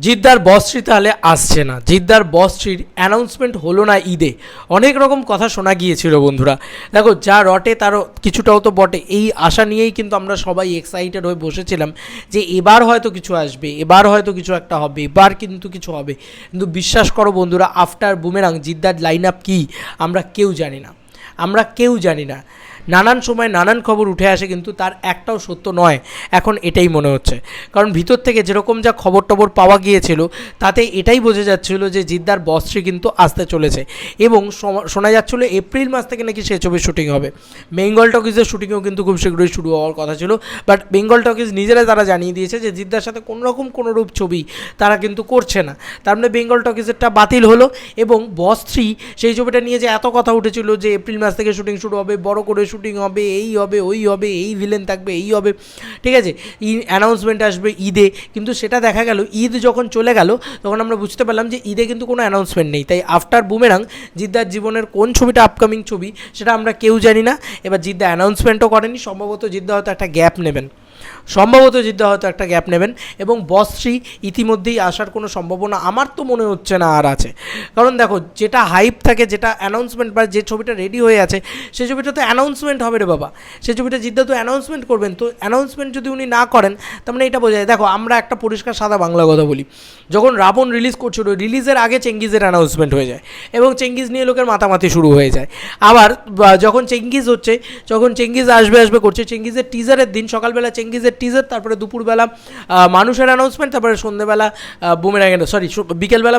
জিদ্দার বসশ্রী তাহলে আসছে না। জিদ্দার বসশ্রীর অ্যানাউন্সমেন্ট হলো না ঈদে। অনেক রকম কথা শোনা গিয়েছিল বন্ধুরা। দেখো, যা রটে তারও কিছুটাও তো বটে। এই আশা নিয়েই কিন্তু আমরা সবাই এক্সাইটেড হয়ে বসেছিলাম যে এবার হয়তো কিছু আসবে, এবার হয়তো কিছু একটা হবে, এবার কিন্তু কিছু হবে। কিন্তু বিশ্বাস করো বন্ধুরা আফটার বুমেরাং জিদ্দার লাইন আপ কী? আমরা কেউ জানি না। আমরা কেউ জানি না। নানান সময় নানান খবর উঠে আসে, কিন্তু তার একটাও সত্য নয়। এখন এটাই মনে হচ্ছে। কারণ ভিতর থেকে যেরকম যা খবর টবর পাওয়া গিয়েছিল, তাতে এটাই বোঝা যাচ্ছিল যে জিদ্দার বসটি কিন্তু আসতে চলেছে। এবং শোনা যাচ্ছিল এপ্রিল মাস থেকে নাকি সে ছবির শুটিং হবে। বেঙ্গল টকিজের শুটিংও কিন্তু খুব শীঘ্রই শুরু হওয়ার কথা ছিল। বাট বেঙ্গল টকিজ নিজেরাই তারা জানিয়ে দিয়েছে যে জিদ্দার সাথে কোনোরকম কোনোরূপ ছবি তারা কিন্তু করছে না। তার মানে বেঙ্গল টকিজেরটা বাতিল হলো এবং বস থ্রি সেই ছবিটা নিয়ে যে এত কথা উঠেছিল যে এপ্রিল মাস থেকে শুটিং শুরু হবে, বড় করে শুটিং হবে, এই হবে, ওই হবে, এই ভিলেন থাকবে, এই হবে। ঠিক আছে? অ্যানাউন্সমেন্ট আসবে ঈদে। কিন্তু সেটা দেখা গেল, ঈদ যখন চলে গেল, তখন আমরা বুঝতে পারলাম যে ঈদে কিন্তু কোনো অ্যানাউন্সমেন্ট নেই। তাই আফটার বুমেরাং জিদ্দার জীবনের কোন ছবিটা আপকামিং ছবি, সেটা আমরা কেউ জানি না। এবার জিদ্দা অ্যানাউন্সমেন্টও করেনি, সম্ভবত জিদ্দা হয়তো একটা গ্যাপ নেবেন। সম্ভবত জিদ্দা হয়তো একটা গ্যাপ নেবেন। এবং বসশ্রী ইতিমধ্যেই আসার কোনো সম্ভাবনা আমার তো মনে হচ্ছে না আর আছে। কারণ দেখো, যেটা হাইপ থাকে, যেটা অ্যানাউন্সমেন্ট বা যে ছবিটা রেডি হয়ে আছে সেই ছবিটা তো অ্যানাউন্সমেন্ট হবে রে বাবা। সেই ছবিটা জিদ্দা তো অ্যানাউন্সমেন্ট করবেন। তো অ্যানাউন্সমেন্ট যদি উনি না করেন, তার মানে এটা বোঝা যায়। দেখো, আমরা একটা পরিষ্কার সাদা বাংলা কথা বলি। যখন রাবণ রিলিজ করছিল রিলিজের আগে চেঙ্গিজের অ্যানাউন্সমেন্ট হয়ে যায় এবং চেঙ্গিজ নিয়ে লোকের মাতামাতি শুরু হয়ে যায়। আবার যখন চেঙ্গিজ হচ্ছে, যখন চেঙ্গিজ আসবে আসবে করছে, চেঙ্গিজের টিজারের দিন সকালবেলা চেঙ্গিজের টিজার তারপরে দুপুরবেলা মানুষের অ্যানাউন্সমেন্ট তারপরে সন্ধ্যেবেলা বুমেরাঙের সরি বিকেলবেলা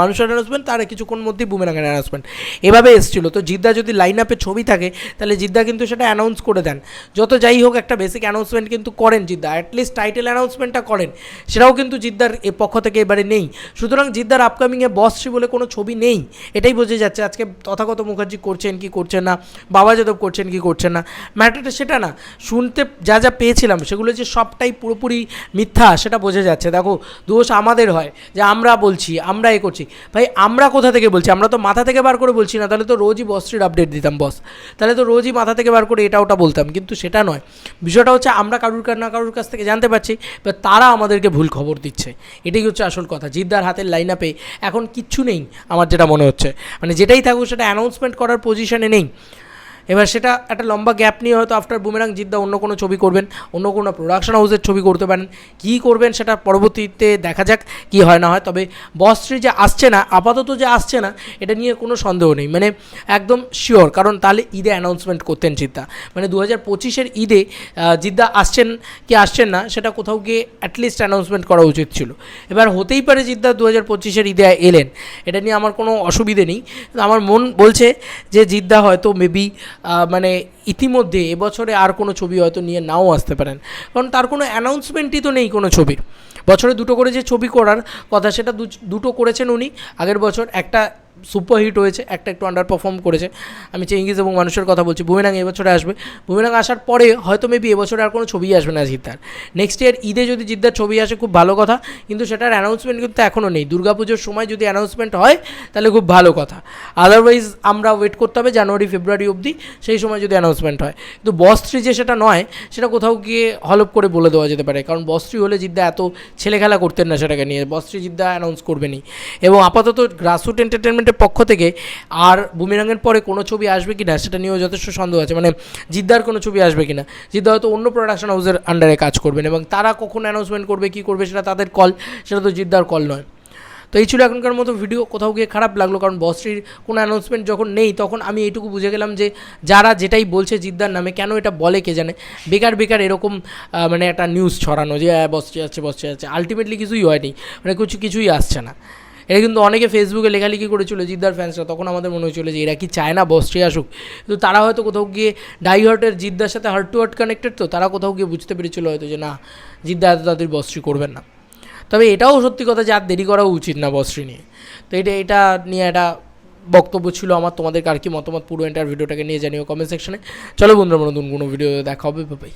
মানুষের অ্যানাউন্সমেন্ট তার কিছুক্ষণ মধ্যেই বুমেরাঙের অ্যানাউন্সমেন্ট এভাবে এসেছিল। তো জিদ্দা যদি লাইন আপে ছবি থাকে, তাহলে জিদ্দা কিন্তু সেটা অ্যানাউন্স করে দেন। যত যাই হোক একটা বেসিক অ্যানাউন্সমেন্ট কিন্তু করেন জিদ্দা। অ্যাটলিস্ট টাইটেল অ্যানাউন্সমেন্টটা করেন। সেটাও কিন্তু জিদ্দার এ পক্ষ থেকে এবারে নেই। সুতরাং জিদ্দার আপকামিংয়ে বসশ্রী বলে কোনো ছবি নেই। এটাই বোঝা যাচ্ছে। আজকে তথাগত মুখার্জি করছেন কি করছেন না, বাবা যাদব করছেন কি করছেন না। ম্যাটারটা সেটা না। শুনতে যা যা পেয়েছিলাম সেগুলো যে সবটাই পুরোপুরি মিথ্যা, সেটা বোঝা যাচ্ছে। দেখো, দোষ আমাদের হয় যে আমরা বলছি, আমরা এ করছি। ভাই, আমরা কোথা থেকে বলছি? আমরা তো মাথা থেকে বার করে বলছি না, তাহলে তো রোজই বসটির আপডেট দিতাম বস তাহলে তো রোজই মাথা থেকে বার করে এটা ওটা বলতাম, কিন্তু সেটা নয়। বিষয়টা হচ্ছে আমরা কারুর কার না কারুর কাছ থেকে জানতে পারছি বা তারা আমাদেরকে ভুল খবর দিচ্ছে। এটাই হচ্ছে আসল কথা, জিদ্দার হাতের লাইন আপে এখন কিচ্ছু নেই, আমার যেটা মনে হচ্ছে। মানে যেটাই থাকুক, সেটা অ্যানাউন্সমেন্ট করার পজিশনে নেই। এবার সেটা একটা লম্বা গ্যাপ নিয়ে হয়তো আফটার বুমেরাং জিদ্দা অন্য কোনো ছবি করবেন, অন্য কোনো প্রোডাকশন হাউসের ছবি করতে পারেন। কী করবেন সেটা পরবর্তীতে দেখা যাক কি হয় না হয়। তবে বসশ্রী যে আসছে না, আপাতত যে আসছে না, এটা নিয়ে কোনো সন্দেহ নেই। মানে একদম শিওর কারণ তাহলে ঈদে অ্যানাউন্সমেন্ট করতেন জিদ্দা। মানে দু হাজার পঁচিশের ঈদে জিদ্দা আসছেন কি আসছেন না, সেটা কোথাও গিয়ে অ্যাটলিস্ট অ্যানাউন্সমেন্ট করা উচিত ছিল। এবার হতেই পারে জিদ্দা দু হাজার পঁচিশের ঈদে এলেন। এটা নিয়ে আমার কোনো অসুবিধে নেই। আমার মন বলছে যে জিদ্দা হয়তো মেবি মানে ইতিমধ্যে এবছরে আর কোনো ছবি হয়তো নিয়ে নাও আসতে পারেন। কারণ তার কোনো অ্যানাউন্সমেন্টই তো নেই কোনো ছবির। বছরে দুটো করে যে ছবি করার কথা, সেটা দুটো করেছেন উনি। আগের বছর একটা সুপারহিট হয়েছে, একটা একটু আন্ডার পারফর্ম করেছে। আমি চেঙ্গিজ এবং মানুষের কথা বলছি, বুমেরাং এবছরে আসবে। বুমেরাং আসার পরে হয়তো মেবি এবছরে আর কোনো ছবি আসবে না জিদ্দার। নেক্সট ইয়ার ঈদে যদি জিদ্দার ছবি আসে, খুব ভালো কথা। কিন্তু সেটার অ্যানাউন্সমেন্ট কিন্তু এখনও নেই। দুর্গাপুজোর সময় যদি অ্যানাউন্সমেন্ট হয়, তাহলে খুব ভালো কথা। আদারওয়াইজ আমরা ওয়েট করতে হবে জানুয়ারি, ফেব্রুয়ারি অবধি, সেই সময় যদি অ্যানাউন্সমেন্ট হয়। কিন্তু বস থ্রি যে সেটা নয়, সেটা কোথাও গিয়ে হলপ করে বলে দেওয়া যেতে পারে। কারণ বস থ্রি হলে জিদ্দা এত ছেলেখেলা করতেন না সেটাকে নিয়ে। বস থ্রি জিদ্দা অ্যানাউন্স করবেনই এবং আপাতত গ্রাসরুট এন্টারটেনমেন্টের পক্ষ থেকে আর বুমিরাঙের পরে কোনো ছবি আসবে কি না সেটা নিয়েও যথেষ্ট সন্দেহ আছে। মানে জিদ্দার কোনো ছবি আসবে কি না জিদ্দা হয়তো অন্য প্রোডাকশন হাউসের আন্ডারে কাজ করবেন এবং তারা কখন অ্যানাউন্সমেন্ট করবে, কী করবে সেটা তাদের কল সেটা তো জিদ্দার কল নয়। তো এই ছিল এখনকার মতো ভিডিও কোথাও গিয়ে খারাপ লাগল, কারণ বসটির কোনো অ্যানাউন্সমেন্ট যখন নেই, তখন আমি এইটুকু বুঝে গেলাম যে যারা যেটাই বলছে জিদ্দার নামে, কেন এটা বলে কে জানে? বেকার বেকার এরকম মানে একটা নিউজ ছড়ানো যে বসটি যাচ্ছে বসটি যাচ্ছে আলটিমেটলি কিছুই হয়নি। মানে কিছু, কিছুই আসছে না। এটা কিন্তু অনেকে ফেসবুকে লেখালেখি করেছিল জিদ্দার ফ্যান্সরা তখন আমাদের মনে হয়েছিল যে এরা কি চায় না বসটি আসুক। কিন্তু তারা হয়তো কোথাও গিয়ে ডাই হার্টের জিদ্দার সাথে হার্ট টু হার্ট কানেক্টেড তো, তারা কোথাও গিয়ে বুঝতে পেরেছিল হয়তো যে না, জিদ্দা এত তাড়াতাড়ি বসটি করবেন না। তবে এটাও সত্যি কথা যে আর দেরি করা উচিত না বসশ্রী নিয়ে। তো এটা এটা নিয়ে একটা বক্তব্য ছিল আমার। তোমাদের কার কি মতামত? পুরো এন্টার ভিডিওটাকে নিয়ে জানিও কমেন্ট সেকশনে চলো বন্ধুরা নতুন কোনো ভিডিও দেখা হবে। বাই